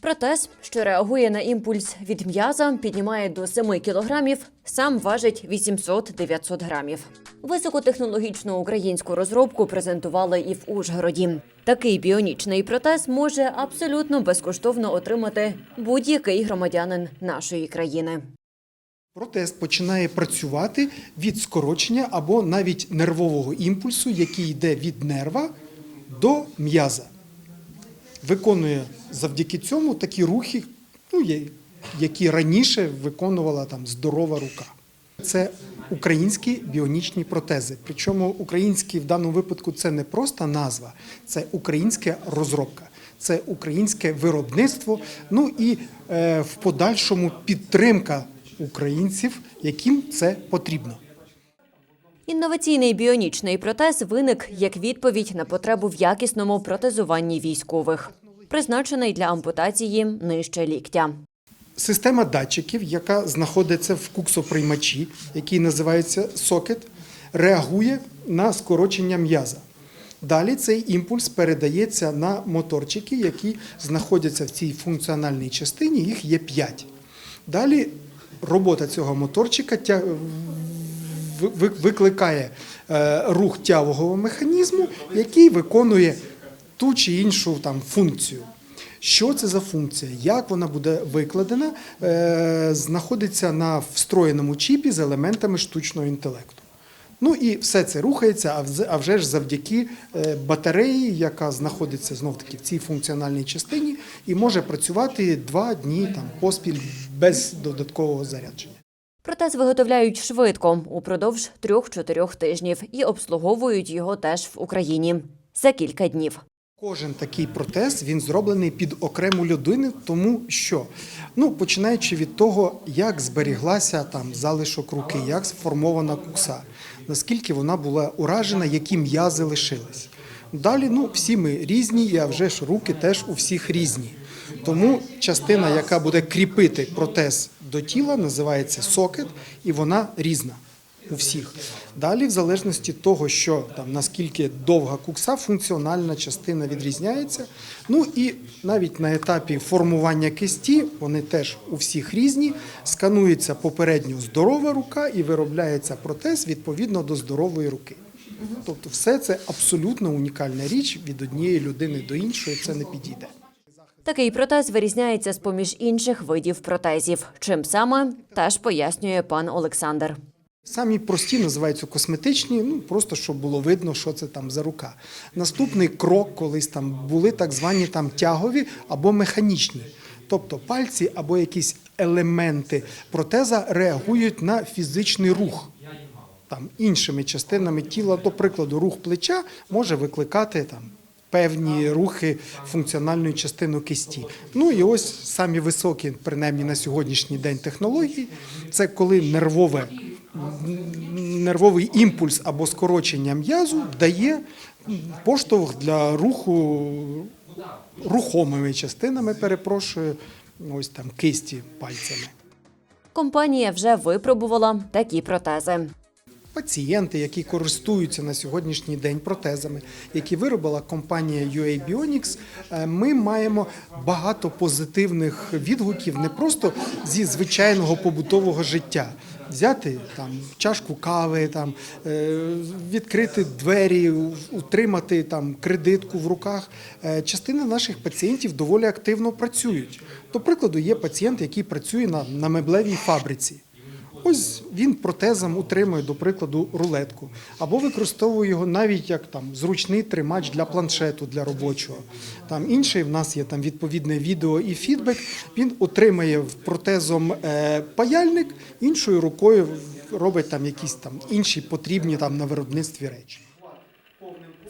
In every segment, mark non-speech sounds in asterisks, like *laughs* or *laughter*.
Протез, що реагує на імпульс від м'яза, піднімає до 7 кілограмів, сам важить 800-900 грамів. Високотехнологічну українську розробку презентували і в Ужгороді. Такий біонічний протез може абсолютно безкоштовно отримати будь-який громадянин нашої країни. Протез починає працювати від скорочення або навіть нервового імпульсу, який йде від нерва до м'яза. Виконує завдяки цьому такі рухи, ну, які раніше виконувала там здорова рука. Це українські біонічні протези. Причому українські в даному випадку це не просто назва, це українська розробка, це українське виробництво. Ну і е, в подальшому підтримка українців, яким це потрібно. Інноваційний біонічний протез виник як відповідь на потребу в якісному протезуванні військових, призначений для ампутації нижче ліктя. Система датчиків, яка знаходиться в куксоприймачі, який називається сокет, реагує на скорочення м'яза. Далі цей імпульс передається на моторчики, які знаходяться в цій функціональній частині, їх є 5. Далі робота цього моторчика викликає е, рух тявового механізму, який виконує ту чи іншу там функцію. Що це за функція? Як вона буде викладена? Е, знаходиться на встроєному чіпі з елементами штучного інтелекту. Ну і все це рухається, а вже ж завдяки е, батареї, яка знаходиться знов таки в цій функціональній частині, і може працювати два дні там поспіль без додаткового зарядження. Протез виготовляють швидко упродовж 3-4 тижнів і обслуговують його теж в Україні за кілька днів. Кожен такий протез він зроблений під окрему людину, тому що ну починаючи від того, як зберіглася там залишок руки, як сформована кукса, наскільки вона була уражена, які м'язи лишились. Далі, ну всі ми різні, а вже ж руки теж у всіх різні. Тому частина, яка буде кріпити протез до тіла, називається сокет, і вона різна у всіх. Далі, в залежності того, що там наскільки довга кукса, функціональна частина відрізняється. Ну і навіть на етапі формування кисті вони теж у всіх різні. Сканується попередньо здорова рука і виробляється протез відповідно до здорової руки. Тобто, все це абсолютно унікальна річ від однієї людини до іншої. Це не підійде. Такий протез вирізняється з поміж інших видів протезів. Чим саме теж пояснює пан Олександр. Самі прості називаються косметичні, ну просто щоб було видно, що це там за рука. Наступний крок, колись там були так звані там тягові або механічні. Тобто пальці або якісь елементи протеза реагують на фізичний рух. Там іншими частинами тіла, до прикладу, рух плеча може викликати там певні рухи функціональної частини кисті. Ну і ось самі високі, принаймні на сьогоднішній день технології, це коли нервове нервовий імпульс або скорочення м'язу дає поштовх для руху рухомими частинами, перепрошую, ось там кисті пальцями. Компанія вже випробувала такі протези. Пацієнти, які користуються на сьогоднішній день протезами, які виробила компанія UA Bionics, е, ми маємо багато позитивних відгуків не просто зі звичайного побутового життя. Взяти там чашку кави, там е, відкрити двері, утримати там кредитку в руках. Е, Частина наших пацієнтів доволі активно працюють. До прикладу, є пацієнт, який працює на, на меблевій фабриці. Ось він протезом утримує, до прикладу, рулетку, або використовує його навіть як там зручний тримач для планшету для робочого. Там інший в нас є там відповідне відео і фідбек. Він отримає протезом е, паяльник, іншою рукою робить там якісь там інші потрібні там на виробництві речі.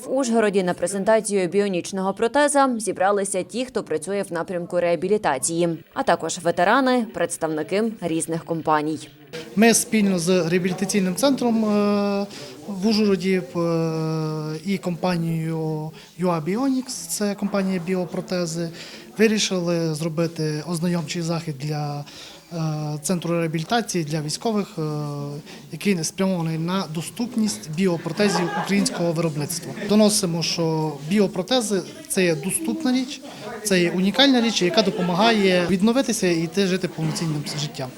В Ужгороді на презентацію біонічного протеза зібралися ті, хто працює в напрямку реабілітації, а також ветерани, представники різних компаній. Ми спільно з реабілітаційним центром е, в Ужгороді е, і компанією UA Bionics, це компанія біопротези, вирішили зробити ознайомчий захід для е, центру реабілітації для військових, який спрямований на доступність біопротезів українського виробництва. Доносимо, що біопротези це є доступна річ, це є унікальна річ, яка допомагає відновитися і йти жити повноцінним життям.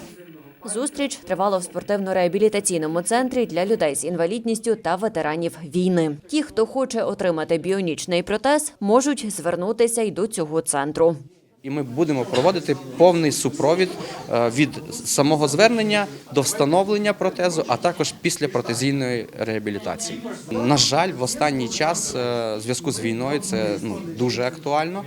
Зустріч тривала в спортивно-реабілітаційному центрі для людей з інвалідністю та ветеранів війни. Ті, хто хоче отримати біонічний протез, можуть звернутися й до цього центру. І ми будемо проводити повний супровід е, від самого звернення до встановлення протезу, а також після протезійної реабілітації. На жаль, в останній час е, в зв'язку з війною це ну дуже актуально.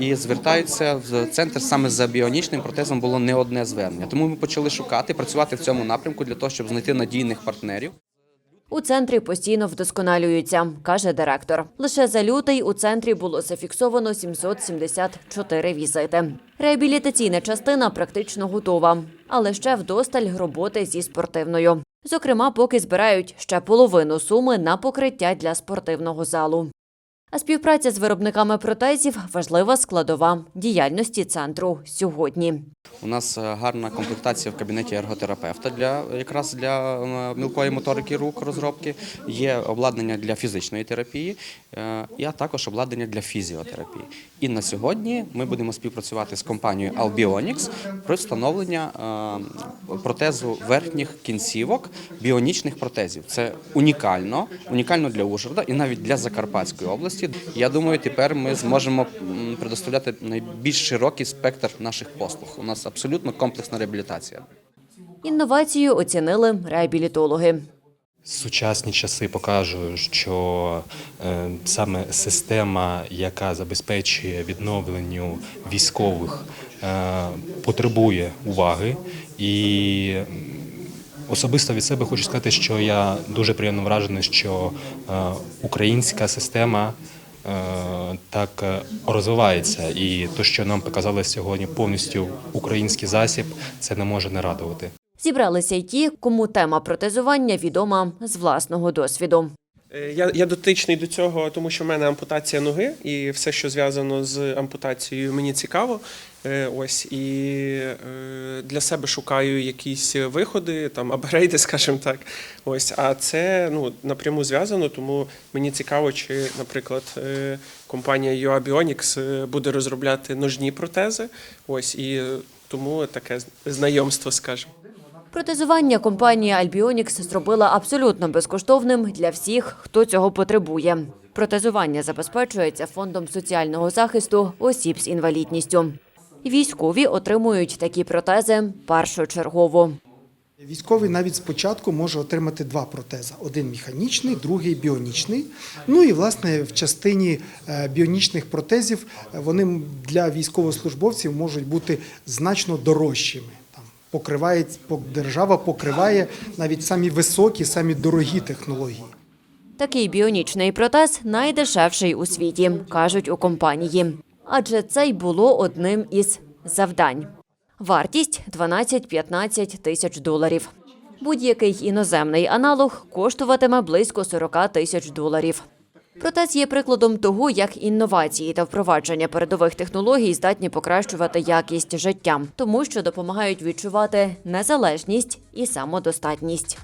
І звертаються в центр саме за біонічним протезом було не одне звернення. Тому ми почали шукати, працювати в цьому напрямку для того, щоб знайти надійних партнерів. У центрі постійно вдосконалюються, каже директор. Лише за лютий у центрі було зафіксовано 774 візити. Реабілітаційна частина практично готова, але ще вдосталь роботи зі спортивною. Зокрема, поки збирають ще половину суми на покриття для спортивного залу. А співпраця з виробниками протезів важлива складова діяльності центру сьогодні. У нас е, гарна комплектація в кабінеті ерготерапевта для якраз для е, мілкої моторики рук розробки. Є обладнання для фізичної терапії, е, а також обладнання для фізіотерапії. І на сьогодні ми будемо співпрацювати з компанією Albionics про встановлення протезу верхніх кінцівок біонічних протезів. Це унікально, унікально для Ужгорода і навіть для Закарпатської області. Я думаю, тепер ми зможемо предоставляти найбільш широкий спектр наших послуг. У нас абсолютно комплексна реабілітація. Інновацію оцінили реабілітологи. Сучасні часи покажуть, що е, саме система, яка забезпечує відновленню військових, е, потребує уваги. І особисто від себе хочу сказати, що я дуже приємно вражений, що е, українська система. е, Так е, розвивається, і те, що нам показали сьогодні повністю український засіб, це не може не радувати. Зібралися й ті, кому тема протезування відома з власного досвіду. Я, я дотичний до цього, тому що в мене ампутація ноги, і все, що зв'язано з ампутацією, мені цікаво. Е, Ось і е, для себе шукаю якісь виходи, там апгрейди, *laughs* скажімо так. Ось, а це ну напряму зв'язано, тому мені цікаво, чи, наприклад, е, компанія UA Bionics буде розробляти ножні протези. Ось і тому таке знайомство, скажімо. Протезування компанія Albionics зробила абсолютно безкоштовним для всіх, хто цього потребує. Протезування забезпечується фондом соціального захисту осіб з інвалідністю. Військові отримують такі протези першочергово. Військовий навіть спочатку може отримати два протези: один механічний, другий біонічний. Ну і власне в частині е, біонічних протезів е, вони для військовослужбовців можуть бути значно дорожчими. Там покриває пок- держава покриває навіть самі високі, самі дорогі технології. Такий біонічний протез найдешевший у світі, кажуть у компанії. Адже це й було одним із завдань. Вартість 12-15 тисяч доларів. Будь-який іноземний аналог коштуватиме близько 40 тисяч доларів. Протез є прикладом того, як інновації та впровадження передових технологій здатні покращувати якість життя, тому що допомагають відчувати незалежність і самодостатність.